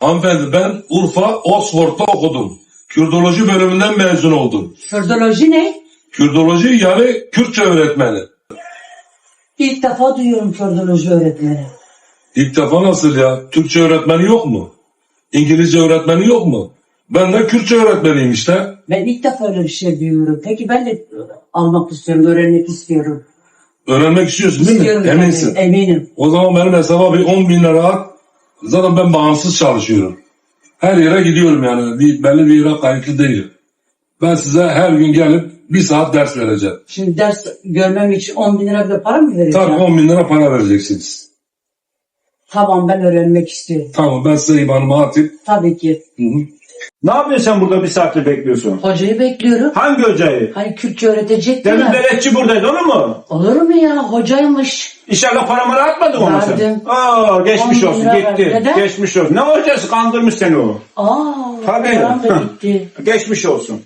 Hanımefendi ben Urfa Oxford'da okudum. Kürdoloji bölümünden mezun oldum. Kürdoloji ne? Kürdoloji yani Kürtçe öğretmeni. İlk defa duyuyorum kürdoloji öğretmeni. İlk defa nasıl ya? Türkçe öğretmeni yok mu? İngilizce öğretmeni yok mu? Ben de Kürtçe öğretmeniyim işte. Ben ilk defa öyle bir şey duyuyorum. Peki ben de almak istiyorum, öğrenmek istiyorum. Öğrenmek istiyorsun değil mi? Eminsin. Eminim. O zaman benim hesaba bir 10 bin lira at. Zaten ben bağımsız çalışıyorum. Her yere gidiyorum yani. Bir, belli bir yere kayıtlı değilim. Ben size her gün gelip bir saat ders vereceğim. Şimdi ders görmem için 10 bin lira bile para mı vereceğim? Tabii 10 bin lira para vereceksiniz. Tamam ben öğrenmek istiyorum. Tamam ben size IBAN'ımı atayım. Tabii ki. Hı hı. Ne yapıyorsun sen burada bir saattir bekliyorsun? Hocayı bekliyorum. Hangi hocayı? Hani Kürtçe öğretecekti Demin ya. devletçi buradaydı onu mu? Olur mu ya? Hocaymış. İnşallah para mara atmadın ona sen. Verdim. Aa, geçmiş On olsun lira gitti. verdim. Neden? Geçmiş olsun. Ne hocası kandırmış seni o. Aa, Tabii. da gitti. Geçmiş olsun.